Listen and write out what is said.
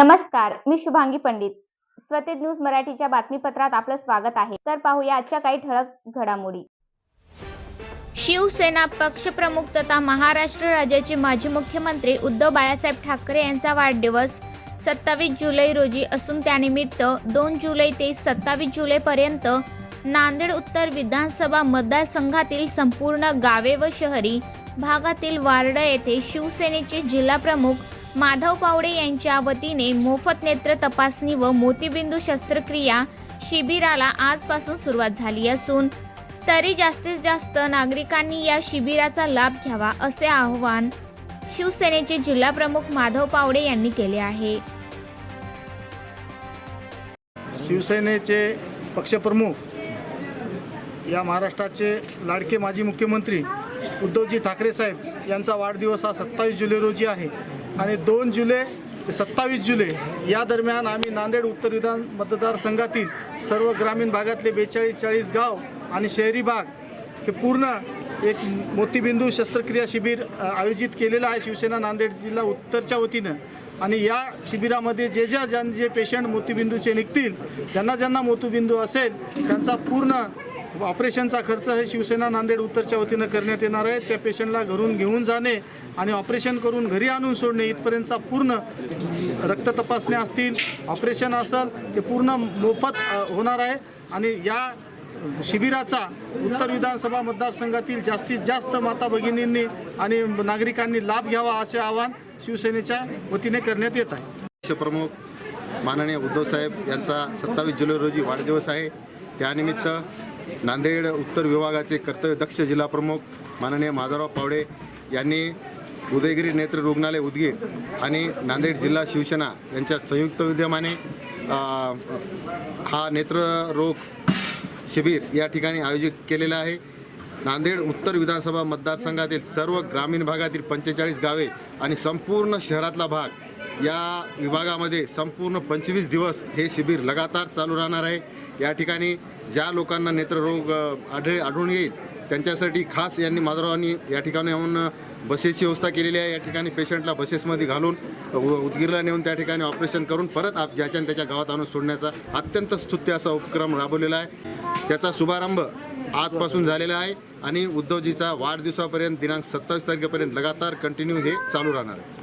नमस्कार मी शुभांगी पंडित. स्वतेज न्यूज मराठीच्या बातमीपत्रात आपलं स्वागत आहे. तर पाहूया आजच्या काही ठळक घडामोडी. शिवसेना पक्षप्रमुख तथा महाराष्ट्र राज्याचे माजी मुख्यमंत्री उद्धव बाळासाहेब ठाकरे यांचा वाढदिवस सत्तावीस जुलै रोजी असून त्यानिमित्त दोन जुलै ते सत्तावीस जुलैपर्यंत नांदेड उत्तर विधानसभा मतदारसंघातील संपूर्ण गावे व शहरी भागातील वार्ड येथे शिवसेनेचे जिल्हाप्रमुख माधव पावडे यांच्या वतीने मोफत नेत्र तपासणी व मोतीबिंदू शस्त्रक्रिया शिबिराला आजपासून सुरुवात झाली असून तरी जास्तीत जास्त नागरिकांनी या शिबिराचा लाभ घ्यावा असे आवाहन शिवसेनेचे जिल्हाप्रमुख माधव पावडे यांनी केले आहे. शिवसेनेचे पक्षप्रमुख या महाराष्ट्राचे लाडके माजी मुख्यमंत्री उद्धवजी ठाकरे साहेब यांचा वाढदिवस हा सत्तावीस जुलै रोजी आहे. आणि दोन जुलै ते सत्तावीस जुलै या दरम्यान आम्ही नांदेड उत्तर विधान मतदारसंघातील सर्व ग्रामीण भागातले बेचाळीस चाळीस गाव आणि शहरी भाग हे पूर्ण एक मोतीबिंदू शस्त्रक्रिया शिबिर आयोजित केलेलं आहे शिवसेना नांदेड जिल्हा उत्तरच्या वतीनं. आणि या शिबिरामध्ये जे ज्या ज्या जे पेशंट मोतीबिंदूचे निघतील ज्यांना ज्यांना मोतीबिंदू असेल त्यांचा पूर्ण ऑपरेशनचा खर्च हे शिवसेना नांदेड उत्तरच्या वतीनं करण्यात येणार आहे. त्या पेशंटला घरून घेऊन जाणे आणि ऑपरेशन करून घरी आणून सोडणे इथपर्यंतचा पूर्ण रक्त तपासण्या असतील ऑपरेशन असेल ते पूर्ण मोफत होणार आहे. आणि या शिबिराचा उत्तर विधानसभा मतदारसंघातील जास्तीत जास्त माता भगिनींनी आणि नागरिकांनी लाभ घ्यावा असे आवाहन शिवसेनेच्या वतीने करण्यात येत आहे. पक्षप्रमुख माननीय उद्धवसाहेब यांचा सत्तावीस जुलै रोजी वाढदिवस आहे. त्यानिमित्त नांदेड उत्तर विभागाचे कर्तव्यदक्ष जिल्हाप्रमुख माननीय माधवराव पावडे यांनी उदयगिरी नेत्र रुग्णालय उदगीर आणि नांदेड जिल्हा शिवसेना यांच्या संयुक्त विद्यमाने हा नेत्ररोग शिबिर या ठिकाणी आयोजित केलेलं आहे. नांदेड उत्तर विधानसभा मतदारसंघातील सर्व ग्रामीण भागातील पंचेचाळीस गावे आणि संपूर्ण शहरातला भाग या विभागामध्ये संपूर्ण पंचवीस दिवस हे शिबिर लगातार चालू राहणार आहे. या ठिकाणी ज्या लोकांना नेत्ररोग आढळ आढळून येईल त्यांच्यासाठी खास यांनी माधवरावांनी या ठिकाणी येऊन बसेसची व्यवस्था केलेली आहे. या ठिकाणी पेशंटला बसेसमध्ये घालून उदगीरला नेऊन त्या ठिकाणी ऑपरेशन करून परत आप ज्याच्या त्याच्या गावात आणून सोडण्याचा अत्यंत स्तुत्य असा उपक्रम राबवलेला आहे. त्याचा शुभारंभ आजपासून झालेला आहे आणि उद्धवजीचा वाढदिवसापर्यंत दिनांक सत्तावीस तारखेपर्यंत लगातार कंटिन्यू हे चालू राहणार आहे.